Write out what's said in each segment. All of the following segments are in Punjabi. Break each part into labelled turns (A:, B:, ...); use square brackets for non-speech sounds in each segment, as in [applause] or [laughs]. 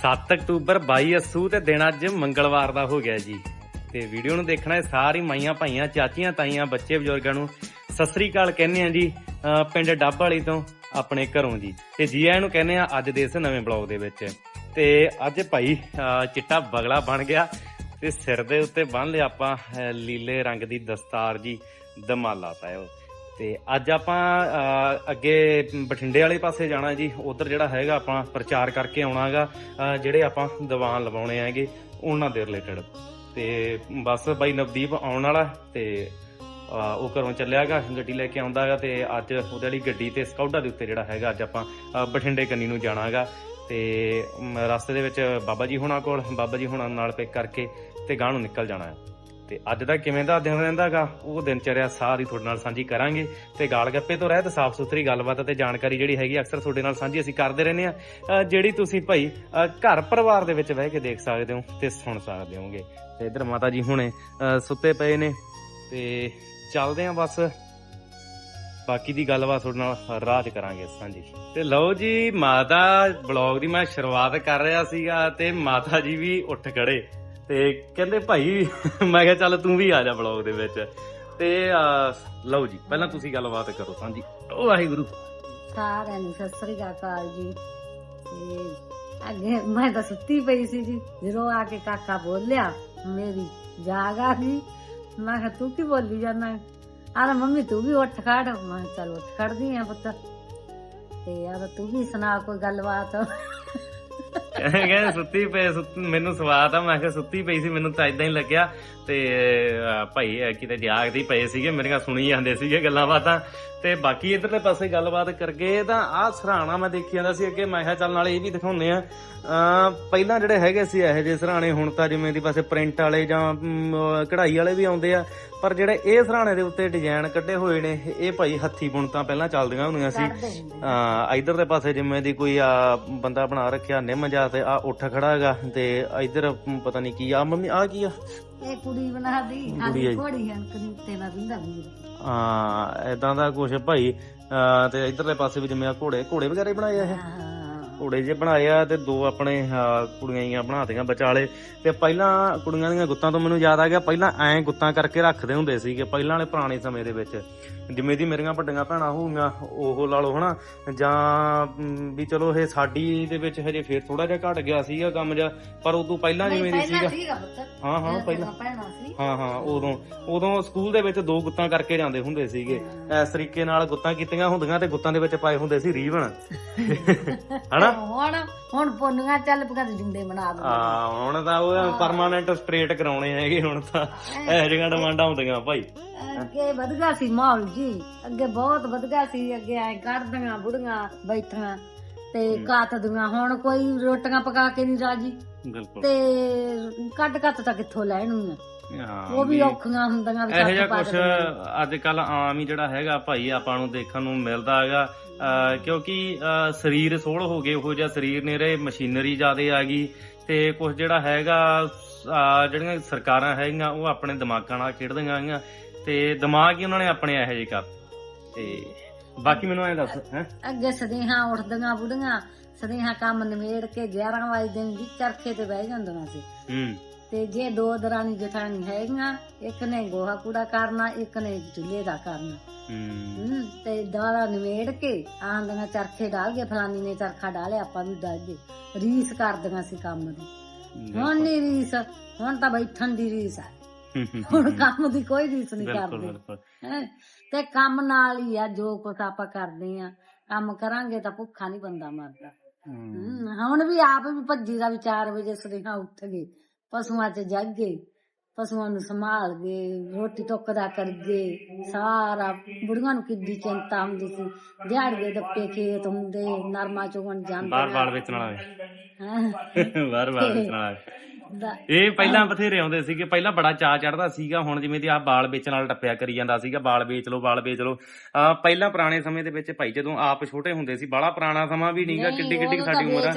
A: 7 ਅਕਤੂਬਰ 22 ਅੱਸੂ ਤੇ ਦਿਨ ਅੱਜ ਮੰਗਲਵਾਰ ਦਾ ਹੋ ਗਿਆ ਜੀ। ਤੇ ਵੀਡੀਓ ਨੂੰ ਦੇਖਣਾ ਹੈ ਸਾਰੀ ਮਾਈਆਂ ਭਾਈਆਂ, ਚਾਚੀਆਂ ਤਾਈਆਂ, ਬੱਚੇ ਬਜ਼ੁਰਗਾਂ ਨੂੰ ਸਤਿ ਸ੍ਰੀ ਅਕਾਲ ਕਹਿੰਦੇ ਆ ਜੀ ਪਿੰਡ ਡੱਬ ਵਾਲੀ ਤੋਂ ਆਪਣੇ ਘਰੋਂ ਜੀ। ਤੇ ਜੀ ਆਇਆਂ ਨੂੰ ਕਹਿੰਦੇ ਆ ਅੱਜ ਦੇ ਇਸ ਨਵੇਂ ਬਲੌਗ ਦੇ ਵਿੱਚ। ਤੇ ਅੱਜ ਭਾਈ ਚਿੱਟਾ ਬਗਲਾ ਬਣ ਗਿਆ ਤੇ ਸਿਰ ਦੇ ਉੱਤੇ ਬੰਨ ਲਿਆ ਆਪਾਂ ਲੀਲੇ ਰੰਗ ਦੀ ਦਸਤਾਰ ਜੀ, ਦਮਾਲਾ ਸਾਹਿਬ ਤੇ ਅੱਜ ਆਪਾਂ ਅੱਗੇ ਬਠਿੰਡੇ ਵਾਲੇ ਪਾਸੇ ਜਾਣਾ ਜੀ। ਉਧਰ ਜਿਹੜਾ ਹੈਗਾ ਆਪਾਂ ਪ੍ਰਚਾਰ ਕਰਕੇ ਆਉਣਾਗਾ ਜਿਹੜੇ ਆਪਾਂ ਦੀਵਾਨ ਲਵਾਉਣੇ ਹੈਗੇ ਉਹਨਾਂ ਦੇ ਰਿਲੇਟਡ। ਤੇ ਬਸ ਬਾਈ ਨਵਦੀਪ ਆਉਣ ਵਾਲਾ ਤੇ ਉਹ ਘਰੋਂ ਚੱਲਿਆਗਾ ਗੱਡੀ ਲੈ ਕੇ ਆਉਂਦਾਗਾ ਤੇ ਅੱਜ ਉਹਦੇ ਵਾਲੀ ਗੱਡੀ ਤੇ ਸਕਾਊਟਾ ਦੇ ਉੱਤੇ ਜਿਹੜਾ ਹੈਗਾ ਅੱਜ ਆਪਾਂ ਬਠਿੰਡੇ ਕੰਨੀ ਨੂੰ ਜਾਣਾਗਾ। ਤੇ ਮ, ਰਸਤੇ ਦੇ ਵਿੱਚ ਬਾਬਾ ਜੀ ਹੁਣਾਂ ਕੋਲ ਬਾਬਾ ਜੀ ਹੁਣਾਂ ਨਾਲ ਪਿਕ ਕਰਕੇ ਤੇ ਗਾਂ ਨੂੰ ਨਿਕਲ ਜਾਣਾ ਹੈ। ਤੇ ਅੱਜ ਦਾ ਕਿਵੇਂ ਦਾ ਦਿਨ ਰਹਿੰਦਾਗਾ? ਉਹ ਦਿਨ ਚਰਿਆ ਸਾਰੀ ਤੁਹਾਡੇ ਨਾਲ ਸਾਂਝੀ ਕਰਾਂਗੇ। ਤੇ ਗਾਲ ਗੱਪੇ ਤੋਂ ਰਹਿਤ ਸਾਫ਼ ਸੁਥਰੀ ਗੱਲਬਾਤ ਤੇ ਜਾਣਕਾਰੀ ਜਿਹੜੀ ਹੈਗੀ ਅਕਸਰ ਤੁਹਾਡੇ ਨਾਲ ਸਾਂਝੀ ਅਸੀਂ ਕਰਦੇ ਰਹਿੰਦੇ ਆ ਜਿਹੜੀ ਤੁਸੀਂ ਭਾਈ ਘਰ ਪਰਿਵਾਰ ਦੇ ਵਿੱਚ ਬਹਿ ਕੇ ਦੇਖ ਸਕਦੇ ਹੋ ਤੇ ਸੁਣ ਸਕਦੇ ਹੋਗੇ ਤੇ ਇਧਰ ਮਾਤਾ ਜੀ ਹੁਣੇ ਸੁੱਤੇ ਪਏ ਨੇ। ਤੇ ਚੱਲਦੇ ਆ ਬਸ। ਬਾਕੀ ਦੀ ਗੱਲਬਾਤ ਤੁਹਾਡੇ ਨਾਲ ਰਾਹ 'ਚ ਕਰਾਂਗੇ ਸਾਂਝੀ। ਤੇ ਲਓ ਜੀ, ਮਾਤਾ ਬਲੌਗ ਦੀ ਮੈਂ ਸ਼ੁਰੂਆਤ ਕਰ ਰਿਹਾ ਸੀਗਾ ਤੇ ਮਾਤਾ ਜੀ ਵੀ ਉੱਠ ਖੜੇ। ਤੇ ਕਹਿੰਦੇ ਭਾਈ, ਮੈਂ ਕਿਹਾ ਚੱਲ ਤੂੰ ਵੀ ਆ ਜਾ ਬਲੌਗ ਦੇ ਵਿੱਚ। ਤੇ ਲਓ ਜੀ, ਪਹਿਲਾਂ ਤੁਸੀਂ ਗੱਲਬਾਤ ਕਰੋ। ਸਾਂਝੀ ਵਾਹਿਗੁਰੂ।
B: ਸਾਰਿਆਂ ਨੂੰ ਸਤਿ ਸ੍ਰੀ ਅਕਾਲ ਜੀ। ਤੇ ਅੱਗੇ ਮੈਂ ਤਾਂ ਸੁੱਤੀ ਪਈ ਸੀ ਜੀ। ਜਦੋਂ ਆ ਕੇ ਕਾਕਾ ਬੋਲਿਆ, ਮੇਰੀ ਜਾਗ ਆ ਗਈ। ਮੈਂ ਕਿਹਾ, ਤੂੰ ਕੀ ਬੋਲੀ ਜਾਂਦਾ ਆਹ ਮੰਮੀ, ਤੂੰ ਵੀ ਉੱਠ ਖੜ। ਮੈਂ ਕਿਹਾ, ਚੱਲ ਉੱਠ ਖੜਦੀ ਆ ਪੁੱਤ। ਤੇ ਯਾਰ ਤੂੰ ਵੀ ਸੁਣਾ ਕੋਈ ਗੱਲਬਾਤ?
A: ਕਹਿੰਦੇ ਸੁੱਤੀ ਪਈ ਸੁੱਤ- ਮੈਨੂੰ ਸਵਾਦ ਆ ਮੈਂ ਕਿਹਾ ਸੁੱਤੀ ਪਈ ਸੀ ਮੈਨੂੰ ਤਾਂ ਇਦਾਂ ਹੀ ਲੱਗਿਆ। ਤੇ ਅਹ, ਭਾਈ ਇਹ ਕਿਤੇ ਜਾਗਦੇ ਹੀ ਪਏ ਸੀਗੇ ਮੇਰੀਆਂ ਸੁਣੀ ਜਾਂਦੇ ਸੀਗੇ ਗੱਲਾਂ ਬਾਤਾਂ। ਤੇ ਬਾਕੀ ਇਧਰਲੇ ਪਾਸੇ ਗੱਲਬਾਤ ਕਰਕੇ ਤਾਂ ਆਹ ਸਰਾਣਾ ਮੈਂ ਦੇਖੀ ਜਾਂਦਾ ਸੀ ਅੱਗੇ ਮੈਂ ਕਿਹਾ ਚੱਲ ਨਾਲੇ ਇਹ ਵੀ ਦਿਖਾਉਂਦੇ ਆ ਪਹਿਲਾਂ ਜਿਹੜੇ ਹੈਗੇ ਸੀ ਇਹੋ ਜਿਹੇ ਸਰਾਣੇ ਹੁਣ ਤਾਂ ਜਿਵੇਂ ਦੀ ਪਾਸੇ ਪ੍ਰਿੰਟ ਵਾਲੇ ਜਾਂ ਮ, ਕਢਾਈ ਵਾਲੇ ਵੀ ਆਉਂਦੇ ਆ। ਪਰ ਜਿਹੜੇ ਇਹ ਸਰਾਣੇ ਦੇ ਉੱਤੇ ਡਿਜ਼ਾਈਨ ਕੱਢੇ ਹੋਏ ਨੇ ਇਹ ਭਾਈ ਹੱਥੀ ਬੁਣਤਾਂ ਪਹਿਲਾਂ ਚੱਲਦੀਆਂ ਹੁੰਦੀਆਂ ਸੀ। ਆ ਇਧਰ ਦੇ ਪਾਸੇ ਜਿਵੇਂ ਦੀ ਕੋਈ ਆ ਬੰਦਾ ਬਣਾ ਰੱਖਿਆ ਨਿੰਮ ਜਾ ਤੇ ਆ ਉੱਠ ਖੜਾ ਹੈਗਾ ਤੇ ਇਧਰ ਪਤਾ ਨਹੀਂ ਕੀ ਆ ਮੰਮੀ ਆ ਕੀ ਆ?
B: ਇਹ ਕੁੜੀ ਬਣਾ ਦੀ
A: ਕੁੜੀ
B: ਆਦੀ
A: ਆਈ।
B: ਕੋੜੀ ਹਨ ਕਰੀਤੇ ਨਾ
A: ਆ ਇਦਾਂ ਦਾ ਕੁਝ ਭਾਈ ਆ, ਤੇ ਇਧਰਲੇ ਪਾਸੇ ਵੀ ਜਿਵੇਂ ਆ ਘੋੜੇ ਘੋੜੇ ਵਗੈਰੇ ਬਣਾਏ ਆ ਇਹ।
B: ਹਾਂ।
A: ਘੋੜੇ ਜੇ ਬਣਾਏ ਆ ਤੇ ਦੋ ਆਪਣੇ ਆ, ਕੁੜੀਆਂ ਜੀਆਂ ਬਣਾਤੀਆਂ ਵਿਚਾਲੇ। ਤੇ ਪਹਿਲਾਂ ਕੁੜੀਆਂ ਦੀਆਂ ਗੁੱਤਾਂ ਤੋਂ ਮੈਨੂੰ ਯਾਦ ਆ ਗਿਆ ਪਹਿਲਾਂ ਐਂ ਗੁੱਤਾਂ ਕਰਕੇ ਰੱਖਦੇ ਹੁੰਦੇ ਸੀਗੇ ਪਹਿਲਾਂ ਵਾਲੇ ਪੁਰਾਣੇ ਸਮੇਂ ਦੇ ਵਿੱਚ। ਜਿਵੇਂ ਦੀ ਮੇਰੀਆਂ ਵੱਡੀਆਂ ਭੈਣਾਂ ਹੋਊਗੀਆਂ ਉਹ ਲਾ ਲਓ ਹਨਾ ਜਾਂ ਵੀ ਚਲੋ ਇਹ ਸਾਡੀ ਦੇ ਵਿੱਚ ਹਜੇ ਫੇਰ ਥੋੜਾ ਜਿਹਾ ਘਟ ਗਿਆ ਸੀਗਾ ਕੰਮ ਜਿਹਾ ਪਰ ਉਦੋਂ ਪਹਿਲਾਂ ਜਿਵੇਂ ਦੀ ਸੀਗਾ। ਹਾਂ ਹਾਂ ਪਹਿਲਾਂ। ਹਾਂ ਹਾਂ ਉਦੋਂ ਉਦੋਂ ਸਕੂਲ ਦੇ ਵਿੱਚ ਦੋ ਗੁੱਤਾਂ ਕਰਕੇ ਜਾਂਦੇ ਹੁੰਦੇ ਸੀਗੇ। ਇਸ ਤਰੀਕੇ ਨਾਲ ਗੁੱਤਾਂ ਕੀਤੀਆਂ ਹੁੰਦੀਆਂ ਤੇ ਗੁੱਤਾਂ ਦੇ ਵਿੱਚ ਪਾਏ ਹੁੰਦੇ ਸੀ ਰੀਵਨ ਹਨਾ? [laughs]
B: ਹੁਣ ਹੁਣ ਪੁੰਨੀਆਂ ਚੱਲ ਤੇ ਜੁੰਡੇ ਬਣਾ ਦੋ
A: ਆ ਹੁਣ ਤਾਂ ਉਹ ਪਰਮਾਨੈਂਟ ਸਟ੍ਰੇਟ ਕਰਾਉਣੇ ਹੈਗੇ ਹੁਣ ਤਾਂ। ਇਹ ਜਿਹੀਆਂ ਡਿਮਾਂਡਾਂ ਹੁੰਦੀਆਂ ਭਾਈ।
B: ਅੱਗੇ ਵਧਗਾ ਸੀ ਮਾਹੌਲ ਜੀ। ਅੱਗੇ ਬਹੁਤ ਵਧਗਾ ਸੀ। ਅੱਗੇ ਐ ਕੱਢਦੀਆਂ ਬੁੜੀਆਂ ਬੈਠੀਆਂ ਤੇ ਕਾਤਦੀਆਂ ਹੁਣ ਕੋਈ ਰੋਟੀਆਂ ਪਕਾ ਕੇ ਨਹੀਂ ਰਾਜੀ।
A: ਬਿਲਕੁਲ।
B: ਤੇ ਕੱਢ ਕੱਟ ਤਾਂ ਕਿੱਥੋਂ ਲੈਣੀਆਂ?
A: ਹਾਂ
B: ਉਹ ਵੀ ਔਖੀਆਂ ਹੁੰਦੀਆਂ ਵੀ
A: ਇਹੋ ਜਿਹਾ
B: ਕੱਟ ਪਾ
A: ਕੁਝ
B: ਕੇ
A: ਅੱਜ ਕੱਲ ਆਮ ਹੀ ਜਿਹੜਾ ਹੈਗਾ ਭਾਈ ਆਪਾਂ ਨੂੰ ਦੇਖਣ ਨੂੰ ਮਿਲਦਾ ਹੈਗਾ। ਕਿਉਂਕਿ ਸਰੀਰ ਸੋਹਲ ਹੋ ਗਏ ਉਹੋ ਜਿਹਾ ਸਰੀਰ ਨੇ ਰਹੇ ਮਸ਼ੀਨਰੀ ਜ਼ਿਆਦੇ ਆ ਗਈ। ਤੇ ਕੁਝ ਜਿਹੜਾ ਹੈਗਾ ਜਿਹੜੀਆਂ ਸਰਕਾਰਾਂ ਹੈਗੀਆਂ ਉਹ ਆਪਣੇ ਦਿਮਾਗਾਂ ਨਾਲ ਖੇਡਦੀਆਂ ਹੈਗੀਆਂ। ਤੇ ਦਿਮਾਗ ਹੀ ਉਹਨਾਂ ਨੇ ਆਪਣੇ ਇਹੋ ਜਿਹੇ ਕਰ ਤੇ ਬਾਕੀ ਮੈਨੂੰ ਐਂ ਦੱਸ ਹੈ?
B: ਅੱਗੇ ਸਦੇਹਾਂ ਉੱਠਦੀਆਂ ਬੁੜੀਆਂ ਸਦੇਹਾਂ ਕੰਮ ਨਿਮੇੜ ਕੇ 11 ਵਜੇ ਦਿਨ ਵੀ ਚਰਖੇ ਤੇ ਬਹਿ ਜਾਂਦੀਆਂ ਸੀ।
A: ਹੂੰ।
B: ਤੇ ਜੇ ਦੋ ਦਰਾਨੀ ਜਠਾਣੀ ਹੈਗੀਆਂ ਇੱਕ ਨੇ ਗੋਹਾ ਕੂੜਾ ਕਰਨਾ ਇੱਕ ਨੇ ਚੁੱਲ੍ਹੇ ਦਾ ਕਰਨਾ।
A: ਹੂੰ।
B: ਤੇ ਦਾਲਾ ਨਿਮੇੜ ਕੇ ਆਂਦੀਆਂ ਚਰਖੇ ਡਾਲ ਕੇ ਫਲਾਨੀ ਨੇ ਚਰਖਾ ਡਾਲਿਆ ਆਪਾਂ ਵੀ ਡਾਲ ਗਏ ਰੀਸ ਕਰਦੀਆਂ ਸੀ ਕੰਮ ਦੀ। ਹੁਣ ਨਹੀਂ ਰੀਸ ਹੁਣ ਤਾਂ ਬੈਠਣ ਦੀ ਰੀਸ ਆ। ਹੁਣ ਕੰਮ ਦੀ ਕੋਈ ਰੀਸ ਨਹੀਂ ਕਰਦੇ। ਹੈਂ। ਤੇ ਕੰਮ ਨਾਲ ਹੀ ਆ ਜੋ ਕੁਛ ਆਪਾਂ ਕਰਦੇ ਆ। ਕੰਮ ਕਰਾਂਗੇ ਤਾਂ ਭੁੱਖਾ ਨਹੀਂ ਬੰਦਾ ਮਰਦਾ।
A: ਹੂੰ।
B: ਹਮ, ਹੁਣ ਵੀ ਆਪ ਵੀ ਭੱਜੀ ਦਾ ਵੀ 4 ਵਜੇ ਸੁਨੇਹਾ ਉੱਠ ਗਏ। ਪਸ਼ੂਆਂ 'ਚ ਜਗ ਗਏ। ਪਸ਼ੂਆਂ ਨੂੰ ਸੰਭਾਲ ਗਏ ਰੋਟੀ ਟੁੱਕ ਦਾ ਕਰ ਗਏ ਸਾਰਾ ਬੁੜੀਆਂ ਨੂੰ ਕਿੱਡੀ ਚਿੰਤਾ ਹੁੰਦੀ ਸੀ। ਦਿਹਾੜੀਏ ਦੱਪੇ ਖੇਤ ਹੁੰਦੇ ਨਰਮਾ ਚੁਗਣ ਜਾਂਦੇ
A: ਬਾਰ ਬਾਰ ਵੇਚਣ ਵਾਲੇ।
B: ਹੈਂ।
A: ਬਾਰ ਬਾਰ ਵੇਚਣ ਵਾਲੇ। ਇਹ ਪਹਿਲਾਂ ਬਥੇਰੇ ਆਉਂਦੇ ਸੀਗੇ। ਪਹਿਲਾਂ ਬੜਾ ਚਾਅ ਚੜਦਾ ਸੀਗਾ। ਹੁਣ ਜਿਵੇਂ ਦੀ ਆ ਬਾਲ ਵੇਚਣ ਨਾਲ ਟੱਪਿਆ ਕਰੀ ਜਾਂਦਾ ਸੀਗਾ। ਬਾਲ ਵੇਚ ਲਓ ਬਾਲ ਵੇਚ ਆ ਪਹਿਲਾਂ ਪੁਰਾਣੇ ਸਮੇਂ ਦੇ ਵਿੱਚ ਭਾਈ ਜਦੋਂ ਆਪ ਛੋਟੇ ਹੁੰਦੇ ਸੀ ਬੜਾ ਪੁਰਾਣਾ ਸਮਾਂ ਵੀ ਨਹੀਂਗਾ
B: ਨਹੀਂ,
A: ਕਿੱਡੀ ਕਿੱਡੀ ਸਾਡੀ ਉਮਰ ਆ।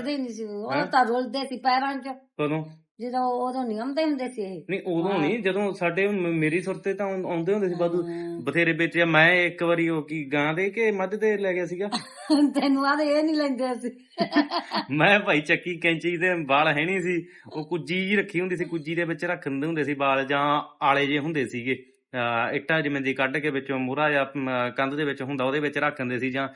B: ਉਹ ਤਾਂ ਰੁਲਦੇ ਸੀ ਪੈਰਾਂ 'ਚ।
A: ਕਦੋਂ?
B: ਜਦੋਂ ਉਦੋਂ ਨਿਯਮ ਦੇ ਹੁੰਦੇ ਸੀ ਇਹ।
A: ਨਹੀਂ ਉਦੋਂ ਨਹੀਂ ਜਦੋਂ ਸਾਡੇ ਮ- ਮੇਰੀ ਸੁਰਤੇ ਤਾਂ ਆਉਂ- ਆਉਂਦੇ ਹੁੰਦੇ ਸੀ ਬਾਦੂ। ਬਥੇਰੇ ਵੇਚਿਆ ਮੈਂ ਇੱਕ ਵਾਰੀ ਉਹ ਕੀ ਗਾਂ ਦੇ ਕੇ ਮੱਝ ਦੇ ਲੈ ਗਿਆ ਸੀਗਾ। [laughs]
B: ਤੈਨੂੰ ਆਦੇ ਇਹ ਨਹੀਂ ਲੈਂਦੇ ਸੀ [laughs]
A: ਮੈਂ ਭਾਈ ਚੱਕੀ ਕੈਂਚੀ ਦੇ ਵਾਲ ਹੈ ਨਹੀਂ ਸੀ। ਉਹ ਕੁੱਜੀ ਜੀ ਰੱਖੀ ਹੁੰਦੀ ਸੀ ਕੁੱਜੀ ਦੇ ਵਿੱਚ ਰੱਖ ਦਿੰਦੇ ਹੁੰਦੇ ਸੀ ਵਾਲ ਜਾਂ ਆਲੇ ਜੇ ਹੁੰਦੇ ਸੀਗੇ। ਇੱਟਾਂ ਜਿਵੇਂ ਦੀ ਕੱਢ ਕੇ ਵਿੱਚੋਂ ਮੂਰਾ ਜਾਂ ਕੰਧ ਦੇ ਵਿੱਚ ਹੁੰਦਾ ਉਹਦੇ ਵਿੱਚ ਰੱਖ ਦਿੰਦੇ ਸੀ ਜਾਂ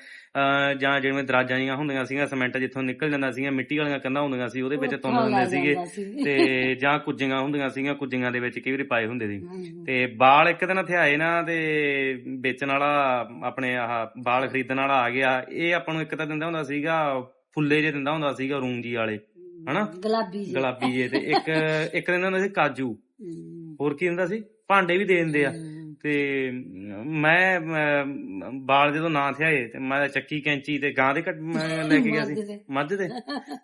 A: ਜਾਂ ਜਿਵੇਂ ਦਰਾਜਾਂ ਜੀਆਂ ਹੁੰਦੀਆਂ ਸੀਗੀਆਂ ਸੀਮੈਂਟ ਜਿੱਥੋਂ ਨਿਕਲ ਜਾਂਦਾ ਸੀਗੀਆਂ ਮਿੱਟੀ ਵਾਲੀਆਂ ਕੰਧਾਂ ਹੁੰਦੀਆਂ ਸੀ ਉਹਦੇ ਵਿੱਚ ਤੁੰਨ ਦਿੰਦੇ ਸੀਗੇ। ਤੇ [laughs] ਜਾਂ ਕੁੱਜੀਆਂ ਹੁੰਦੀਆਂ ਸੀਗੀਆਂ ਕੁੱਜੀਆਂ ਦੇ ਵਿੱਚ ਕਈ ਵਾਰੀ ਪਾਏ ਹੁੰਦੇ ਸੀ। ਤੇ ਬਾਲ ਇੱਕ ਦਿਨ ਹਥਿਆਏ ਨਾ ਤੇ ਵੇਚਣ ਵਾਲਾ ਆਪਣੇ ਆਹ ਬਾਲ ਖਰੀਦਣ ਵਾਲਾ ਆ ਗਿਆ। ਇਹ ਆਪਾਂ ਨੂੰ ਇੱਕ ਤਾਂ ਦਿੰਦਾ ਹੁੰਦਾ ਸੀਗਾ ਫੁੱਲੇ ਜੇ ਦਿੰਦਾ ਹੁੰਦਾ ਸੀਗਾ ਰੂੰਗੀ ਵਾਲੇ ਹਨਾ?
B: ਗੁਲਾਬੀ ਜੀ।
A: ਗੁਲਾਬੀ ਜੇ ਤੇ ਇੱਕ ਇੱਕ ਦਿੰਦਾ ਹੁੰਦਾ ਸੀ ਕਾਜੂ। ਹੋਰ ਕੀ ਹੁੰਦਾ ਸੀ? ਭਾਂਡੇ ਵੀ ਦੇ ਦਿੰਦੇ ਆ। ਤੇ ਮੈਂ ਬਾਲ ਜਦੋਂ ਨਾ ਥਿਆਏ ਤੇ ਮੈਂ ਚੱਕੀ ਕੈਂਚੀ ਤੇ ਗਾਂ ਦੇ ਲੈ ਕੇ ਗਿਆ ਸੀ। ਮੱਝ ਦੇ।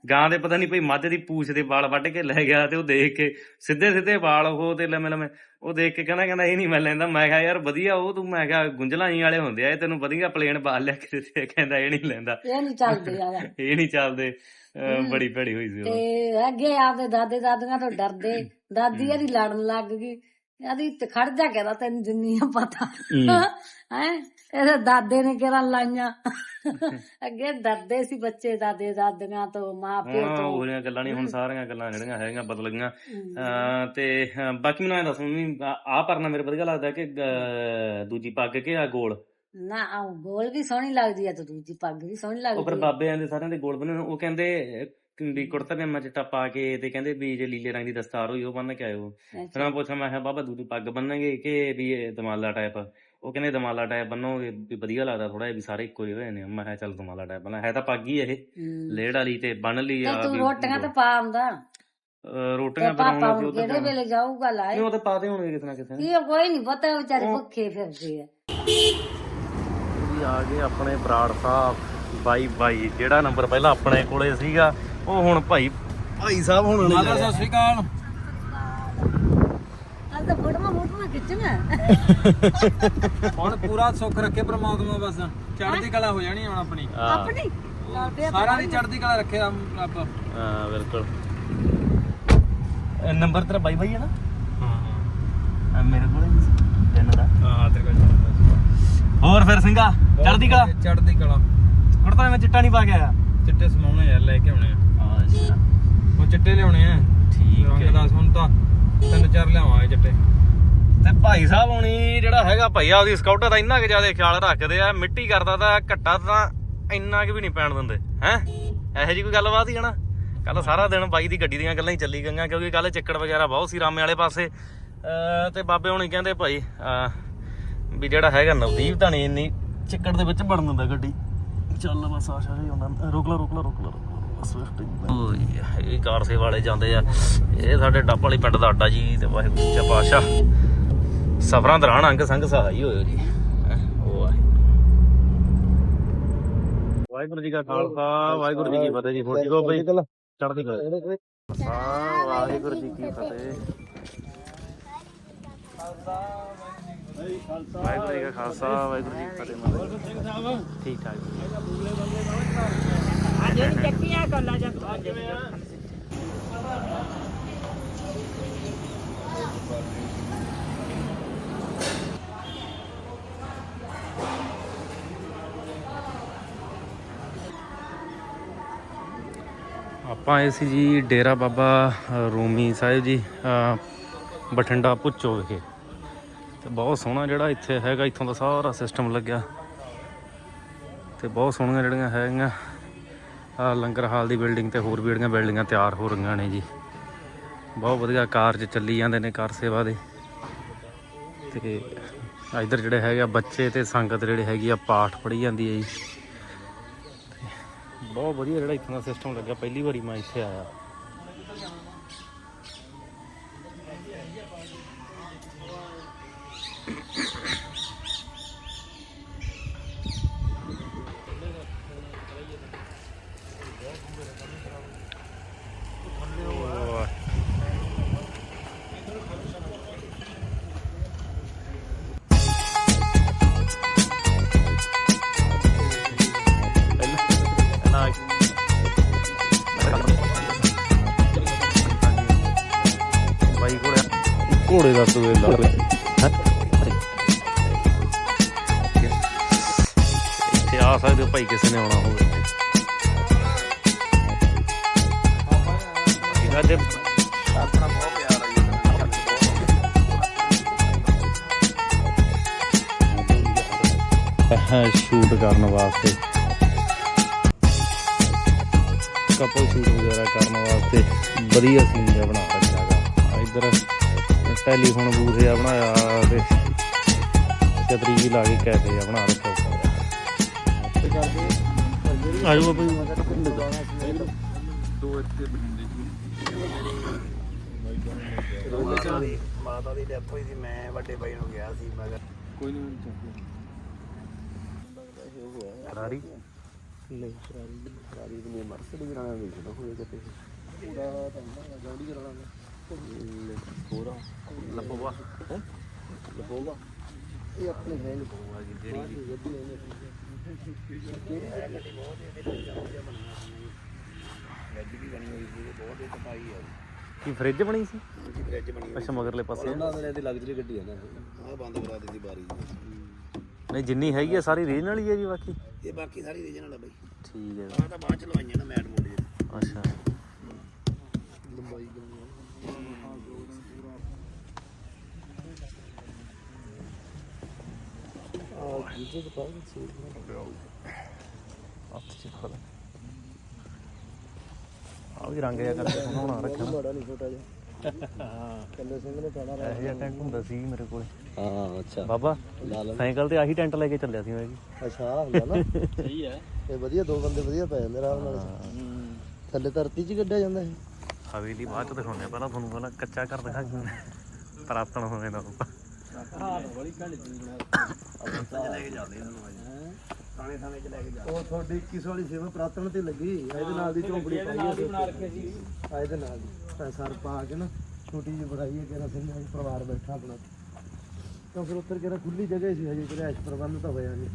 A: ਗਾਂ ਦੇ ਪਤਾ ਨਹੀਂ ਭਈ ਮੱਝ ਦੀ ਪੂਛ ਦੇ ਵਾਲ ਵੱਢ ਕੇ ਲੈ ਗਿਆ ਤੇ ਉਹ ਦੇਖ ਕੇ ਸਿੱਧੇ ਸਿੱਧੇ ਵਾਲ ਉਹ ਤੇ ਲੰਮੇ ਲੰਮੇ ਉਹ ਦੇਖ ਕੇ ਕਹਿੰਦਾ ਕਹਿੰਦਾ ਇਹ ਨਹੀਂ ਮੈਂ ਲੈਂਦਾ। ਮੈਂ ਕਿਹਾ ਯਾਰ ਵਧੀਆ ਉਹ ਤੂੰ। ਮੈਂ ਕਿਹਾ ਗੁੰਝਲਾਈ ਵਾਲੇ ਹੁੰਦੇ ਆ ਇਹ ਤੈਨੂੰ ਵਧੀਆ ਪਲੇਨ ਬਾਲ ਲਿਆ ਕੇ ਦਿੱਤੇ ਕਹਿੰਦਾ ਇਹ ਨਹੀਂ ਲੈਂਦਾ।
B: ਇਹ ਨਹੀਂ ਚੱਲਦੇ ਆ।
A: ਇਹ ਨਹੀਂ ਚੱਲਦੇ। ਬੜੀ ਭੜੀ ਹੋਈ ਸੀ ਉਹ
B: ਤੇ ਅੱਗੇ ਆਪਦੇ ਦਾਦੇ ਦਾਦੀਆਂ ਤੋਂ ਡਰਦੇ। ਦਾਦੀ ਇਹਦੀ ਲੜਨ ਲੱਗ ਗਈ। ਇਹਦੀ ਤੇ ਖੜ ਜਾ ਕਹਿੰਦਾ ਤੈਨੂੰ ਜਿੰਨੀਆਂ ਪਤਾ। ਹੈ। ਇਹਦੇ ਦਾਦੇ ਨੇ ਕਿਹੜਾ ਲਾਈਆਂ? ਅੱਗੇ ਡਰਦੇ ਸੀ ਬੱਚੇ ਦਾਦੇ ਦਾਦੀਆਂ ਤੋਂ ਮਾਂ ਪਿਓ
A: ਹਾਂ
B: ਤੋਂ।
A: ਉਹਦੀਆਂ ਗੱਲਾਂ ਨਹੀਂ ਹੁਣ ਸਾਰੀਆਂ ਗੱਲਾਂ ਜਿਹੜੀਆਂ ਹੈਗੀਆਂ ਬਦਲ ਗਈਆਂ ਤੇ ਬਾਕੀ ਮੈਨੂੰ ਐ ਦੱਸ ਮੰਮੀ ਆ ਪਰਨਾ ਮੇਰੇ ਵਧੀਆ ਲੱਗਦਾ ਕਿ ਦੂਜੀ ਪੱਗ ਕੇ ਆ ਗੋਲ?
B: ਨਾ ਆਹ ਗੋਲ ਵੀ ਸੋਹਣੀ ਲੱਗਦੀ ਆ ਤੇ ਦੂਜੀ ਪੱਗ ਵੀ ਸੋਹਣੀ
A: ਉਹ
B: ਲੱਗਦੀ ਆ।
A: ਬਾਬੇ ਆਂਦੇ ਸਾਰਿਆਂ ਦੇ ਗੋਲ ਬੰਨੇ ਉਹ ਕਹਿੰਦੇ ਵੀ ਕੁੜਤਾ ਪਜਾਮਾ ਚਿੱਟਾ ਪਾ ਕੇ ਤੇ ਕਹਿੰਦੇ ਵੀ ਜੇ ਲੀਲੇ ਰੰਗ ਦੀ ਦਸਤਾਰ ਹੋਈ ਉਹ ਬੰਨ ਕੇ ਆਇਓ। ਫਿਰ ਮੈਂ ਪੁੱਛਿਆ ਮੈਂ ਕਿਹਾ ਬਾਬਾ ਦੂਜੀ ਪੱਗ ਬੰਨਾਂਗੇ ਕਿ ਵੀ ਇਹ ਦਮਾਲਾ ਟਾਈਪ ਉਹ ਕਹਿੰਦੇ ਦਮਾਲਾ ਟਾਈਪ ਬੰਨੋਗੇ ਵੀ ਵਧੀਆ ਲੱਗਦਾ ਥੋੜਾ ਜਿਹਾ ਵੀ ਸਾਰੇ ਇੱਕੋ ਜਿਹੇ ਹੋਏ ਨੇ। ਮੈਂ ਕਿਹਾ ਚੱਲ ਦਮਾਲਾ ਟਾਈਪ ਬੰਨਾ। ਹੈ ਤਾਂ ਪੱਗ ਹੀ ਇਹ। ਲੇੜ ਵਾਲੀ ਤੇ ਬੰਨ ਲਈ ਆ
B: ਤੂੰ ਰੋਟੀਆਂ ਤੇ ਪਾ ਆਉਂਦਾ। ਤੇ
A: ਰੋਟੀਆਂ ਅਸੀਂ
B: ਹੁਣ
A: ਉੱਧਰ
B: ਕਿਹੜੇ ਵੇਲੇ ਜਾਊਗਾ ਲਾਏ।
A: ਉਹ ਤਾਂ ਪਾਦੇ ਹੋਣਗੇ ਕਿਤੇ ਨਾ
B: ਇਹ ਕੋਈ ਨਹੀਂ ਪਤਾ ਵਿਚਾਰੇ ਭੁੱਖੇ ਫਿਰਦੇ ਆ।
A: ਆ ਗਏ ਆਪਣੇ ਬਰਾੜ ਸਾਹਿਬ ਬਾਈ ਬਾਈ ਜਿਹੜਾ ਨੰਬਰ ਪਹਿਲਾਂ ਆਪਣੇ ਕੋਲੇ ਸੀਗਾ ਉਹ ਹੁਣ ਭਾਈ ਭਾਈ ਸਾਹਿਬ ਹੁਣ ਨੇ
C: ਮਾਤਾ ਸਤਿ ਸ਼੍ਰੀ ਅਕਾਲ।
B: ਅੱਜ ਤਾਂ ਫੋਟੋਆਂ ਫੋਟੋਆਂ ਖਿੱਚਣਾ
C: ਹੁਣ ਪੂਰਾ ਸੁੱਖ ਰੱਖੇ ਪ੍ਰਮਾਤਮਾ ਬਸ। ਚੜ੍ਹਦੀ ਕਲਾ ਹੋ ਜਾਣੀ ਹੁਣ ਆਪਣੀ।
B: ਆਪਣੀ?
C: ਸਾਰਿਆਂ ਦੀ ਚੜ੍ਹਦੀ ਕਲਾ ਰੱਖੇ ਰੱਬ
A: ਹਾਂ ਬਿਲਕੁਲ। ਇਹ ਨੰਬਰ ਤੇਰਾ ਬਾਈ ਬਾਈ ਹੈ ਨਾ? ਹਾਂ ਮੇਰੇ ਕੋਲੇ ਤਿੰਨ ਦਾ।
C: ਹਾਂ ਤੇਰੇ ਕੋਲ
A: ਹੋਰ ਫਿਰ ਸਿੰਘਾ ਚੜਦੀ ਕਲਾ?
C: ਚੜ੍ਹਦੀ ਕਲਾ।
A: ਕੁੜਤਾ ਮੈਂ ਚਿੱਟਾ ਨਹੀਂ ਪਾ ਕੇ ਆਇਆ।
C: ਚਿੱਟੇ ਸਮਾਉਣੇ ਯਾਰ ਲੈ ਕੇ ਆਉਣੇ ਆ।
A: ਅੱਛਾ
C: ਉਹ ਚਿੱਟੇ ਲਿਆਉਣੇ ਆ।
A: ਠੀਕ
C: ਰੰਗ
A: ਹੈ।
C: ਦੱਸ ਹੁਣ ਤਾਂ ਤਿੰਨ ਚਾਰ ਲਿਆਵਾਂਗੇ ਚਿੱਟੇ।
A: ਤੇ ਭਾਈ ਸਾਹਿਬ ਹੁਣੀ ਜਿਹੜਾ ਹੈਗਾ ਭਈਆ ਉਹਦੀ ਸਕਾਊਟਰ ਦਾ ਇੰਨਾ ਕਿ ਜ਼ਿਆਦਾ ਖਿਆਲ ਰੱਖਦੇ ਆ ਮਿੱਟੀ ਕਰਦਾ ਤਾਂ ਘੱਟਾ ਤਾਂ ਇੰਨਾ ਕਿ ਵੀ ਨਹੀਂ ਪੈਣ ਦਿੰਦੇ ਹੈ? ਇਹੋ ਜੀ ਕੋਈ ਗੱਲਬਾਤ ਹੀ ਹੈ ਨਾ? ਕੱਲ ਸਾਰਾ ਦਿਨ ਬਾਈ ਦੀ ਗੱਡੀ ਦੀਆਂ ਗੱਲਾਂ ਹੀ ਚੱਲੀ ਗਈਆਂ ਕਿਉਂਕਿ ਕੱਲ ਚੱਕੜ ਵਗੈਰਾ ਬਹੁਤ ਸੀ ਰਾਮੇ ਵਾਲੇ ਪਾਸੇ। ਤੇ ਬਾਬੇ ਹੁਣੀ ਕਹਿੰਦੇ ਭਾਈ ਵੀ ਜਿਹੜਾ ਹੈਗਾ ਨਵਦੀਪ ਤਾਂ ਨਹੀਂ ਇੰਨੀ ਚੱਕੜ ਦੇ ਵਿੱਚ ਵੜਨ ਦਿੰਦਾ ਗੱਡੀ। ਚੱਲ ਬਸ ਆਸ਼ਾ ਜੀ ਹੁੰਦਾ ਰੁਕ ਲਾ ਰੁਕ ਲਾ ਰੁਕ ਲਾ। ਇਹ ਕਾਰ ਸੇ ਵਾਲੇ ਜਾਂਦੇ ਆ। ਇਹ ਸਾਡੇ ਡੱਬ ਵਾਲੀ ਪਿੰਡ ਦਾ ਅੱਡਾ ਜੀ ਤੇ ਵਾਹਿਗੁਰੂ ਜੀ ਪਾਸ਼ਾ ਸਫਰਾਂ ਦੌਰਾਨ ਅੰਗ ਸੰਗ ਸਹਾਈ ਹੋਇਓ ਜੀ। ਹੈਂ, ਉਹ ਆ ਵਾਹਿਗੁਰੂ ਜੀ ਕਾ ਖਾਲਸਾ ਵਾਹਿਗੁਰੂ ਜੀ ਕੀ ਫਤਿਹ ਜੀ। ਹੋਰ ਠੀਕ ਹੋ ਬਈ? ਚੜ੍ਹਦੀ ਕਲਾ। ਹਾਂ ਵਾਹਿਗੁਰੂ ਜੀ ਕੀ ਫਤਿਹ। ਵਾਹਿਗੁਰੂ ਜੀ ਕਾ ਖਾਲਸਾ ਵਾਹਿਗੁਰੂ ਜੀ ਕੀ ਫਤਿਹ। ਮਾਤਾ ਜੀ। ਠੀਕ ਠਾਕ ਜੀ ਆਪਾਂ ਆਏ ਸੀ ਜੀ ਡੇਰਾ ਬਾਬਾ ਰੂਮੀ ਸਾਹਿਬ ਜੀ ਬਠਿੰਡਾ ਪੁੱਚੋ ਵਿਖੇ। ਤੇ ਬਹੁਤ ਸੋਹਣਾ ਜਿਹੜਾ ਇੱਥੇ ਹੈਗਾ, ਇੱਥੋਂ ਦਾ ਸਾਰਾ ਸਿਸਟਮ ਲੱਗਿਆ। ਤੇ ਬਹੁਤ ਸੋਹਣੀਆਂ ਜਿਹੜੀਆਂ ਹੈਗੀਆਂ। ਲੰਗਰ ਹਾਲ ਦੀ ਬਿਲਡਿੰਗ ਤੇ ਹੋਰ ਵੀ ਜਿਹੜੀਆਂ ਬਿਲਡਿੰਗਾਂ ਤਿਆਰ ਹੋ ਰਹੀਆਂ ਨੇ ਜੀ। ਬਹੁਤ ਵਧੀਆ ਕਾਰਜ ਚੱਲੀ ਜਾਂਦੇ ਨੇ ਕਾਰ ਸੇਵਾ ਦੇ। ਤੇ ਇਧਰ ਜਿਹੜੇ ਹੈਗੇ ਆ ਬੱਚੇ ਤੇ ਸੰਗਤ ਜਿਹੜੇ ਹੈਗੀ ਆ ਪਾਠ ਪੜ੍ਹੀ ਜਾਂਦੀ ਹੈ ਜੀ। ਬਹੁਤ ਵਧੀਆ ਜਿਹੜਾ ਇੱਥੋਂ ਦਾ ਸਿਸਟਮ ਲੱਗਾ ਪਹਿਲੀ ਵਾਰੀ ਮੈਂ ਇੱਥੇ ਆਇਆ। ਘੋੜੇ ਦਾ ਤਵੇਲਾ ਇੱਥੇ ਆ ਸਕਦੇ ਹੋ ਭਾਈ ਕਿਸੇ ਨੇ ਆਉਣਾ ਹੋਵੇ।
C: ਆਪਣਾ ਬਹੁਤ ਪਿਆਰ ਜੀ
A: ਸ਼ੂਟ ਕਰਨ ਵਾਸਤੇ। ਕਪਲ ਸ਼ੂਟ ਵਗੈਰਾ ਕਰਨ ਵਾਸਤੇ ਵਧੀਆ ਸੀਨ ਜਿਹਾ ਬਣਾ ਰੱਖਿਆ ਗਾ ਇਧਰ ਟੈਲੀਫੋਨ ਬੂਥ ਜਿਹਾ ਬਣਾਇਆ ਤੇ ਛਤਰੀ ਵੀ ਲਾ ਕੇ ਕੈਫੇ ਜਿਹਾ ਬਣਾ ਰੱਖਿਆ ਆਜੋ ਬਾਬਾ ਜੀ।
C: ਦੋ ਇੱਥੇ ਬਠਿੰਡੇ ਜੀ
D: ਮਾਤਾ ਦੀ ਡੈਥ ਹੋਈ ਸੀ ਮੈਂ ਵੱਡੇ ਭਾਈ ਨੂੰ ਗਿਆ ਸੀ ਮਗਰ
C: ਕੋਈ ਨਹੀਂ ਚੱਕੀ
A: ਰਾਰੀ
D: ਨਹੀਂ ਸ਼ਰਾਰੀ ਸ਼ਰਾਰੀ ਦੀ ਮਰਸਡੀ ਨਹੀਂ ਜਦੋਂ ਹੋਏ ਕਿਤੇ ਪੂਰਾ ਤਾਂ ਜੌੜੀ ਕਰਾਣਾ ਪੂਰਾ
A: ਲੱਭਵਾ
D: ਲਪੋਗਾ ਇਹ ਆਪਣੇ ਹੈ ਨਹੀਂ। ਪਊਗਾ ਜੀ ਜਿਹੜੀ ਗੱਡੀ ਇਹਨੇ ਕਿਹੜੀ ਹੈ ਗੱਡੀ ਬਹੁਤ ਇਹਦੇ ਵਿੱਚ ਵਧੀਆ ਬਣਾਇਆ ਸੀ ਗੱਡੀ ਵੀ ਬਣੀ ਹੋਈ ਸੀ ਇਹ ਬਹੁਤ ਇਹ ਤਪਾਈ ਹੈ
A: ਕੀ ਫ੍ਰਿਜ ਬਣੀ ਸੀ।
D: ਜੀ ਫ੍ਰਿਜ ਬਣੀ
A: ਅੱਛਾ ਮਗਰਲੇ ਪਾਸੇ।
D: ਉਹਨਾਂ ਦੇ ਇਹਦੀ ਲਗਜ਼ਰੀ ਗੱਡੀ ਹੈ ਨਾ। ਆ ਬੰਦ ਕਰਾ ਦਿੱਤੀ ਬਾਰੀ
A: ਨਹੀਂ ਜਿੰਨੀ ਹੈਗੀ ਆ ਸਾਰੀ ਰੀਜਨਲ ਹੀ ਹੈ ਜੀ ਬਾਕੀ?
D: ਇਹ ਬਾਕੀ ਸਾਰੀ ਰੀਜਨਲ ਆ ਬਈ।
A: ਠੀਕ ਹੈ
D: ਆ ਤਾਂ ਬਾਅਦ ਚ ਲਵਾਈਆਂ ਨਾ ਮੈਟ ਜੀ
A: ਅੱਛਾ।
D: ਲੰਬਾਈ ਕਿੰਨੀ ਆ ਆ ਜੀਜੇ ਦੇ ਪਾਸ ਸੀ
A: ਹੱਥ ਚ ਖੋਲ ਆ ਵੀ ਰੰਗ ਜਿਹਾ ਕਰਕੇ ਸੋਹਣਾ ਬਣਾ ਰੱਖਿਆ ਨਾ
D: ਬੜਾ ਨਹੀਂ ਛੋਟਾ ਜਿਹਾ ਕੱਲੇ ਸਿੰਘ ਨੇ ਪਾਣਾ
A: ਇਹੋ ਜਿਹਾ ਟੈਂਟ ਹੁੰਦਾ ਸੀ ਮੇਰੇ ਕੋਲ
D: ਹਾਂ ਅੱਛਾ
A: ਬਾਬਾ
D: ਲਾਲ
A: ਸਾਈਕਲ ਤੇ ਆਹੀ ਟੈਂਟ ਲੈ ਕੇ ਚੱਲਿਆ ਸੀ ਮੈਂ ਜੀ।
D: ਅੱਛਾ ਹੁੰਦਾ ਨਾ।
C: ਸਹੀ ਹੈ
D: ਇਹ ਵਧੀਆ ਦੋ ਬੰਦੇ ਵਧੀਆ ਪੈ ਜਾਂਦੇ ਆਰਾਮ ਨਾਲ। ਥੱਲੇ ਧਰਤੀ 'ਚ ਹੀ ਕੱਢਿਆ ਜਾਂਦਾ ਇਹ।
A: ਹਵੇਲੀ ਬਾਅਦ ਚ ਦਿਖਾਉਂਦੇ ਆ ਪਹਿਲਾਂ ਤੁਹਾਨੂੰ ਪਹਿਲਾਂ ਕੱਚਾ ਘਰ ਦਿਖਾ ਕੇ ਪ੍ਰਾਪਤਨ ਹੋਵੇ
C: ਹਾਂ ਬੜੀ ਦੀ
D: ਆਪਾਂ ਲੈ ਕੇ ਜਾਂਦੇ ਇਹਨਾਂ ਨੂੰ ਥਾਣੇ ਥਾਣੇ 'ਚ ਲੈ ਕੇ ਜਾਂਦੇ ਉਹ ਤੁਹਾਡੀ 21 ਵਾਲੀ ਸੇਵਾ ਪ੍ਰਾਤਨ ਤੇ ਲੱਗੀ। ਇਹਦੇ ਨਾਲ ਦੀ ਝੋਂਪੜੀ ਪਾਈ ਹੈ
C: ਸੀ
D: ਆ ਇਹਦੇ ਨਾਲ ਦੀ। ਸਰ ਪਾ ਕੇ ਨਾ ਛੋਟੀ ਜਿਹੀ ਬਣਾਈ ਹੈ ਕਿਹੜਾ ਸਿੰਘ ਦਾ ਪਰਿਵਾਰ ਬੈਠਾ ਆਪਣਾ। ਤਾਂ ਫਿਰ ਉੱਤਰ ਕਿਹੜਾ ਖੁੱਲੀ ਜਗ੍ਹਾ ਸੀ ਹਜੇ ਕਿਹੜਾ ਐਸ਼ ਪ੍ਰਬੰਧ ਤਾਂ ਹੋਇਆ ਨਹੀਂ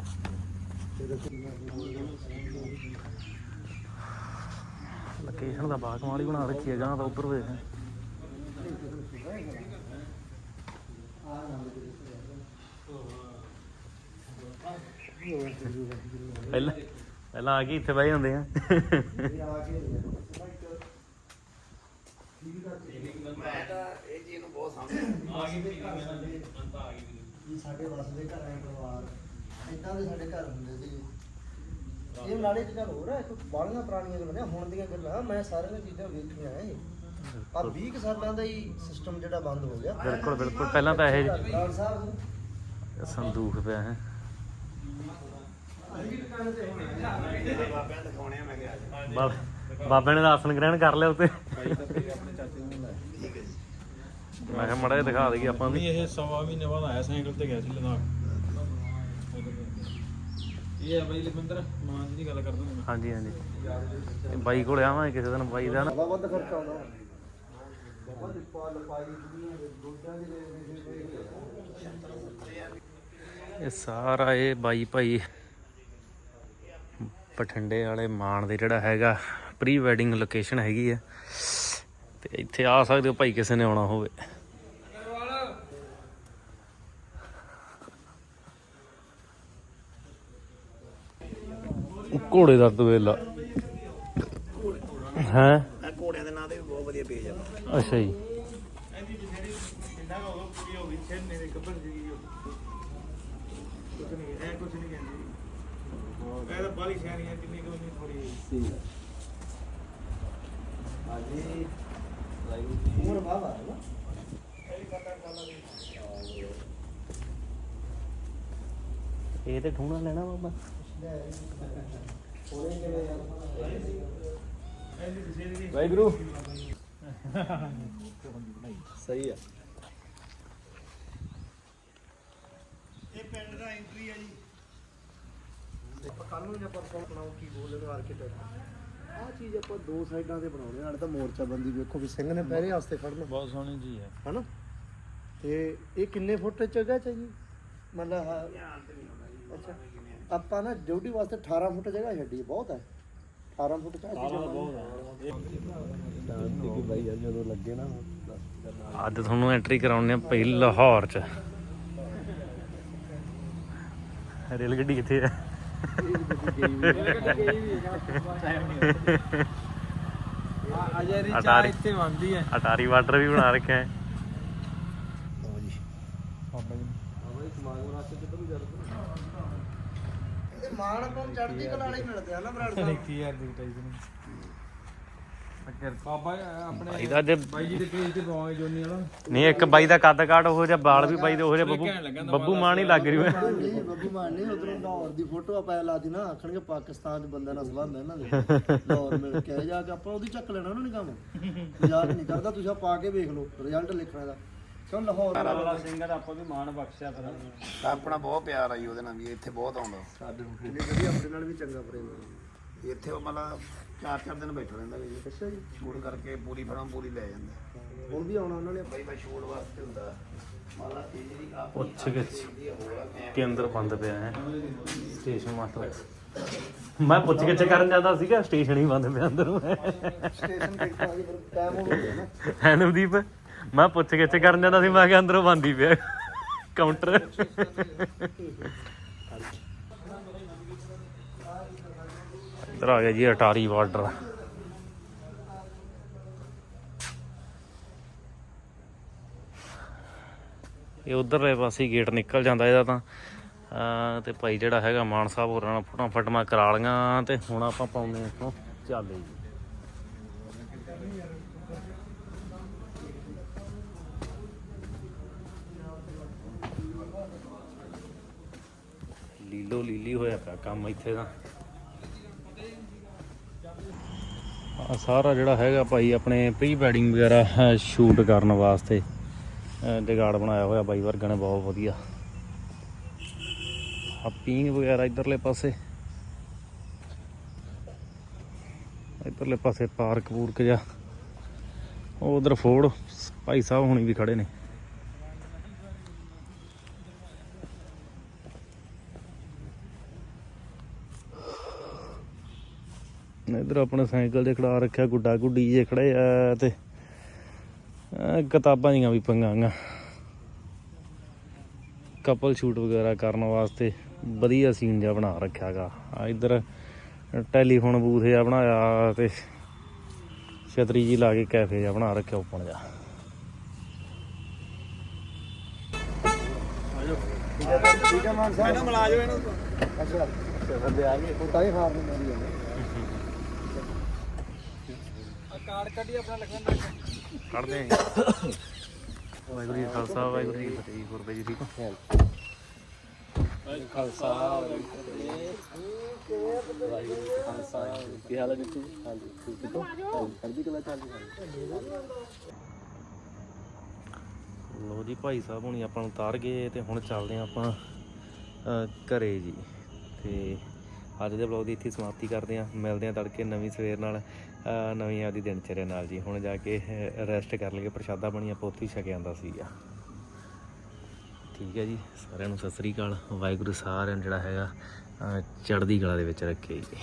A: ਲੋਕੇਸ਼ਨ ਦਾ ਬਾਗ ਵਾਲੀ ਬਣਾ ਰੱਖੀ ਹੈ ਗਾਂ ਤਾਂ ਉੱਪਰ ਵੇਖ। ਪਹਿਲਾਂ ਪਹਿਲਾਂ ਆ ਕੇ ਇੱਥੇ ਬਹਿ ਜਾਂਦੇ ਆ।
D: ਮੈਂ ਤਾਂ ਇਹ ਚੀਜ਼ ਨੂੰ ਬਹੁਤ ਸਮਝਦਾ। ਇਹ ਸਾਡੇ ਵਸਦੇ ਘਰ ਆਏ ਪਰਿਵਾਰ। ਇਦਾਂ ਦੇ ਸਾਡੇ ਘਰ ਹੁੰਦੇ ਸੀ। ਇਹ ਨਾਲੇ ਚ ਗੱਲ ਹੋ ਰਿਹਾ ਇੱਕ ਬਾਲੀਆਂ ਪੁਰਾਣੀਆਂ ਗੱਲਾਂ ਨੇ ਹੁਣ ਦੀਆਂ ਗੱਲਾਂ ਮੈਂ ਸਾਰੀਆਂ ਚੀਜ਼ਾਂ ਵੇਖੀਆਂ ਐ। ਆ 20 ਕੁ ਸਾਲਾਂ ਦਾ ਹੀ ਸਿਸਟਮ ਜਿਹੜਾ ਬੰਦ ਹੋ ਗਿਆ।
A: ਬਿਲਕੁਲ ਬਿਲਕੁਲ। ਪਹਿਲਾਂ ਤਾਂ ਇਹ ਪਿਆ ਹੈ।
D: ਬਾਬਿਆਂ ਦਿਖਾਉਣੇ ਆ ਮੈਂ ਕਿਹਾ
A: ਬਾਬੇ ਬਾਬੇ ਨੇ ਤਾਂ ਗ੍ਰਹਿਣ ਕਰ ਲਿਆ ਉੱਤੇ।
C: ਭਾਈ ਤਾਂ ਫਿਰ ਆਪਣੇ ਚਾਚੇ ਨੂੰ ਹੁੰਦਾ।
D: ਠੀਕ ਹੈ ਜੀ।
A: ਮੈਂ ਕਿਹਾ ਮੜਾ ਦਿਖਾ ਦੇਗੀ ਆਪਾਂ ਵੀ।
C: ਨਹੀਂ ਇਹ ਸਵਾ ਮਹੀਨੇ ਬਾਅਦ ਆਇਆ ਸਾਈਕਲ ਤੇ ਗਿਆ ਸੀ ਲਦਾਖ। ਇਹ ਹੈ ਬਾਈ ਲਖਵਿੰਦਰ ਮਾਂ ਜੀ ਦੀ ਗੱਲ ਕਰਦਾ ਮੈਂ।
A: ਹਾਂਜੀ ਹਾਂਜੀ। ਇਹ ਬਾਈ ਕੋਲ ਆਵਾਂ ਕਿਸੇ ਦਿਨ ਬਾਈ ਦਾ ਨਾ।
D: ਵੱਧ ਖਰਚਾ ਆਉਂਦਾ। ਬਾਬਾ ਦੀ ਪਾਲ ਪਾਈ ਦੁਨੀਆ ਦੇ ਦੁੱਧਾਂ ਦੇ
A: ਇਹ ਸਾਰਾ ਇਹ ਬਾਈ ਭਾਈ ਬਠਿੰਡੇ ਵਾਲੇ ਮਾਨ ਦੇ ਜਿਹੜਾ ਹੈਗਾ ਪ੍ਰੀ ਵੈਡਿੰਗ ਲੋਕੇਸ਼ਨ ਹੈਗੀ ਆ। ਤੇ ਇੱਥੇ ਆ ਸਕਦੇ ਹੋ ਭਾਈ ਕਿਸੇ ਨੇ ਆਉਣਾ ਹੋਵੇ। ਘੋੜੇ ਦਾ ਤਵੇਲਾ ਹੈ?
D: ਘੋੜਿਆਂ ਦੇ ਨਾਂ ਤੇ ਵੀ ਬਹੁਤ ਵਧੀਆ ਪੇਜ ਆ।
A: ਅੱਛਾ ਜੀ।
D: ਹਾਂਜੀ ਨਾ?
A: ਇਹ ਤੇ ਠੂਣਾ ਲੈਣਾ ਬਾਬਾ।
C: ਵਾਹਿਗੁਰੂ।
D: ਸਹੀ ਆ। ਪਿੰਡ ਦਾ ਐਂਟਰੀ ਆ ਜੀ। ਕੱਲ ਨੂੰ ਜੇ ਆਪਾਂ ਸੌ ਬਣਾਓ ਕੀ ਬੋਲੇ ਨੂੰ ਆਰਕੀਟੈਕਟ ਆਹ ਚੀਜ਼ ਆਪਾਂ ਦੋ ਸਾਈਡਾਂ ਤੇ ਬਣਾਉਣੇ ਨਾਲੇ ਤਾਂ ਮੋਰਚਾਬੰਦੀ ਵੇਖੋ ਵੀ ਸਿੰਘ ਨੇ ਪਹਿਰੇ ਵਾਸਤੇ ਖੜਨਾ
C: ਬਹੁਤ ਸੋਹਣੀ ਜੀ ਹੈ।
D: ਹਨਾ? ਤੇ ਇਹ ਕਿੰਨੇ ਫੁੱਟ ਜਗ੍ਹਾ ਚ ਹੈ ਜੀ? ਮਤਲਬ ਆਹ- ਅੱਛਾ। ਆਪਾਂ ਨਾ ਡਿਊਟੀ ਵਾਸਤੇ 18 ਫੁੱਟ ਜਗ੍ਹਾ ਛੱਡੀ ਹੈ, ਬਹੁਤ ਹੈ। 18 ਫੁੱਟ ਚਾਹੀਦੀ
C: ਬਹੁਤ
D: ਸ਼ਾਂਤੀ ਕੀ ਬਾਈ ਯਾਰ ਜਦੋਂ ਲੱਗੇ ਨਾ
A: ਅੱਜ ਤੁਹਾਨੂੰ ਐਂਟਰੀ ਕਰਾਉਣੇ ਆ ਪਈ ਲਾਹੌਰ ਚ। ਰੇਲ ਗੱਡੀ ਕਿੱਥੇ
C: ਚਾਹ
A: ਅਟਾਰੀ।
C: ਇੱਥੇ ਬੰਦੀ ਹੈ
A: ਅਟਾਰੀ ਵਾਟਰ ਵੀ ਬਣਾ ਰੱਖਿਆ ਹੈ।
D: ਮਾਣ ਚੜ੍ਹਦੀ ਕਲਾ ਵਾਲੇ ਮਿਲਦੇ ਆ ਨਾ ਬਰਾੜ ਸਾਹਿਬ
C: ਦੀ ਟਾਈਪ ਨੂੰ ਬਾਬਾ ਆਪਣੇ
A: ਬਾਈ ਦਾ ਅੱਜ
C: ਬਾਈ ਜੀ ਦੇ ਪੇਜ ਤੇ ਪਾਵਾਂਗੇ ਜੋਨੀ ਵਾਲਾ।
A: ਨਹੀਂ ਇੱਕ ਬਾਈ ਦਾ ਕੱਦ ਕਾਟ ਉਹ ਜਿਹਾ ਬਾਲ ਵੀ ਬਾਈ ਦੇ ਉਹ ਜਿਹਾ ਬੱਬੂ ਬੱਬੂ ਮਾਨ ਹੀ ਲੱਗ ਰਹੀ ਹੈ।
D: ਨਹੀਂ ਬੱਬੂ ਮਾਨ ਨਹੀਂ ਉਧਰੋਂ ਲਾਹੌਰ ਦੀ ਫੋਟੋ ਆਪਾਂ ਲਾਦੀ ਨਾ ਆਖਣਗੇ ਪਾਕਿਸਤਾਨ ਦੇ ਬੰਦਿਆਂ ਨਾਲ ਸੰਬੰਧ ਹੈ ਇਹਨਾਂ ਦੇ। ਲਾਹੌਰ ਮਿਲ ਕੇ ਜਾ ਕੇ ਆਪਾਂ ਉਹਦੀ ਚੱਕ ਲੈਣਾ ਉਹਨਾਂ ਨੇ ਕੰਮ। ਮਜ਼ਾਕ ਨਹੀਂ ਕਰਦਾ ਤੁਸੀਂ ਆ ਪਾ ਕੇ ਵੇਖ ਲਓ ਰਿਜ਼ਲਟ ਲਿਖਣਾ ਦਾ। ਕਿਉਂ ਲਾਹੌਰ
C: ਵਾਲਾ ਸਿੰਗਰ ਆਪਾਂ ਵੀ ਮਾਣ ਬਖਸ਼ਿਆ ਫਿਰ
E: ਆਪਣਾ ਬਹੁਤ ਪਿਆਰ ਆਈ ਉਹਦੇ ਨਾਲ ਵੀ ਇੱਥੇ ਬਹੁਤ ਆਉਂਦਾ।
D: ਸਾਡੇ ਵਧੀਆ ਆਪਣੇ ਨਾਲ ਵੀ ਚੰਗਾ ਪ੍ਰੇਮ ਹੈ
E: ਇੱਥੇ ਉਹ ਮਤਲਬ ਚਾਰ ਚਾਰ ਦਿਨ ਬੈਠਾ ਰਹਿੰਦਾ ਵੀ
D: ਅੱਛਾ ਜੀ।
E: ਸ਼ੂਟ ਕਰਕੇ ਪੂਰੀ ਫਿਲਮ ਪੂਰੀ ਲੈ ਜਾਂਦਾ।
D: ਹੁਣ ਵੀ ਆਉਣਾ ਉਹਨਾਂ ਨੇ?
E: ਬਈ ਮੈਂ ਸ਼ੂਟ ਵਾਸਤੇ ਹੁੰਦਾ। ਮਤਲਬ ਇਹ ਜਿਹੜੀ ਆਪ
A: ਪੁੱਛ ਗਿੱਛ ਕੇ ਅੰਦਰ ਬੰਦ ਪਿਆ ਹੈ। ਸਟੇਸ਼ਨ ਮਾਸਟਰ ਮੈਂ ਪੁੱਛ ਗਿੱਛ ਕਰਨ ਜਾਂਦਾ ਸੀਗਾ ਸਟੇਸ਼ਨ ਹੀ ਬੰਦ ਪਿਆ ਅੰਦਰ।
D: ਸਟੇਸ਼ਨ ਤੇ ਆ ਕੇ ਫਿਰ ਟਾਈਮ ਹੋ ਗਿਆ ਨਾ।
A: ਹੈ ਨਵਦੀਪ ਮੈਂ ਪੁੱਛ ਗਿੱਛ ਕਰਨ ਜਾਂਦਾ ਸੀ ਮੈਂ ਕਿਹਾ ਅੰਦਰੋਂ ਬੰਦ ਹੀ ਪਿਆ ਕਾਊਂਟਰ ਇੱਧਰ ਆ ਗਿਆ ਜੀ ਅਟਾਰੀ ਬਾਰਡਰ। ਇਹ ਉਧਰਲੇ ਪਾਸੇ ਗੇਟ ਨਿਕਲ ਜਾਂਦਾ ਇਹਦਾ ਤਾਂ। ਤੇ ਭਾਈ ਜਿਹੜਾ ਹੈਗਾ ਮਾਨ ਸਾਹਿਬ ਹੋਰਾਂ ਨਾਲ ਫੋਟੋ ਫਟਮਾ ਕਰਾ ਲੀਆਂ ਤੇ ਹੁਣ ਆਪਾਂ ਪਾਉਂਦੇ ਹਾਂ ਇੱਥੋਂ ਚੱਲ ਜੀ। ਲੀਲੋ ਲੀਲੀ ਹੋਇਆ ਪਿਆ ਕੰਮ ਇੱਥੇ ਦਾ ਆ ਸਾਰਾ ਜਿਹੜਾ ਹੈਗਾ ਭਾਈ ਆਪਣੇ ਪ੍ਰੀ ਵੈਡਿੰਗ ਵਗੈਰਾ ਸ਼ੂਟ ਕਰਨ ਵਾਸਤੇ ਜਗਾੜ ਬਣਾਇਆ ਹੋਇਆ ਬਾਈ ਵਰਗਾ ਨੇ ਬਹੁਤ ਵਧੀਆ। ਆ ਪੀਂਗ ਵਗੈਰਾ ਇਧਰਲੇ ਪਾਸੇ। ਇਧਰਲੇ ਪਾਸੇ ਪਾਰਕ ਪੂਰਕ ਜਾ ਉਧਰ ਫੋੜ ਭਾਈ ਸਾਹਿਬ ਹੁਣੀ ਵੀ ਖੜੇ ਨੇ। ਇਧਰ ਆਪਣੇ ਸਾਈਕਲ ਦੇ ਖੜਾ ਰੱਖਿਆ, ਗੁੱਡਾ ਗੁੱਡੀ ਜੇ ਖੜੇ ਆ ਤੇ ਕਿਤਾਬਾਂ ਦੀਆਂ ਵੀ ਪੰਗਾਂਗਾ ਕਪਲ ਸ਼ੂਟ ਵਗੈਰਾ ਕਰਨ ਵਾਸਤੇ ਵਧੀਆ ਸੀਨ ਜਿਹਾ ਬਣਾ ਰੱਖਿਆਗਾ ਆ ਇਧਰ ਟੈਲੀਫੋਨ ਬੂਥ ਜਿਹਾ ਬਣਾਇਆ ਤੇ ਛਤਰੀ ਜੀ ਲਾ ਕੇ ਕੈਫੇ ਜਿਹਾ ਬਣਾ ਰੱਖਿਆ ਓਪਨ ਜਿਹਾ।
D: ਠੀਕ ਹੈ ਮਾਨ ਸਾਹਿਬ।
C: ਇਹਨਾਂ ਮਿਲਾ ਜਾਓ ਇਹਨੂੰ
D: ਅੱਛਾ ਅੱਛਾ, ਬੰਦੇ ਆ ਗਏ। ਉਹ ਤਾਂ ਹੀ ਹਾਰ ਨਹੀਂ ਮਾਰੀ ਜਾਂਦੇ
C: ਆ ਕਾਰਡ ਕੱਢੀ ਆਪਣਾ ਲਿਖਣ ਦਾ।
A: ਕੱਢਦੇ ਆਂ। ਵਾਹਿਗੁਰੂ ਜੀ ਕਾ ਖਾਲਸਾ ਵਾਹਿਗੁਰੂ ਜੀ ਕੀ ਫਤਿਹ ਜੀ ਗੁਰਬੇ ਜੀ ਠੀਕ ਹੋ?
D: ਕੀ ਹਾਲ ਹੈ ਜੀ ਹਾਂਜੀ ਠੀਕ ਹੋ? ਸਰਦੀ ਕਲਾ ਚੱਲਦੀ ਹੈ
A: ਲੋ ਜੀ ਭਾਈ ਸਾਹਿਬ ਹੁਣੀ ਆਪਾਂ ਨੂੰ ਉਤਾਰ ਗਏ ਤੇ ਹੁਣ ਚੱਲਦੇ ਆਂ ਆਪਾਂ ਘਰੇ ਜੀ। ਤੇ ਅੱਜ ਦੇ ਵਲੌਗ ਦੀ ਇੱਥੇ ਸਮਾਪਤੀ ਕਰਦੇ ਆਂ ਮਿਲਦੇ ਆਂ ਤੜਕੇ ਨਵੀਂ ਸਵੇਰ ਨਾਲ। ਨਵੀਂ ਆਦੀ ਦਿਨਚਰਿਆ ਨਾਲ ਜੀ। ਹੁਣ ਜਾ ਕੇ ਰੈਸਟ ਕਰ ਲਈਏ, ਪ੍ਰਸ਼ਾਦਾ ਬਣੀਆਂ ਪੋਤੀ ਉੱਥੇ ਛਕ ਆਂਦਾ ਸੀਗਾ। ਠੀਕ ਹੈ ਜੀ, ਸਾਰਿਆਂ ਨੂੰ ਸਤਿ ਸ੍ਰੀ ਅਕਾਲ। ਵਾਹਿਗੁਰੂ ਸਾਰਿਆਂ ਨੂੰ ਜਿਹੜਾ ਹੈਗਾ ਚੜ੍ਹਦੀ ਕਲਾ ਦੇ ਵਿੱਚ ਰੱਖੇ ਜੀ।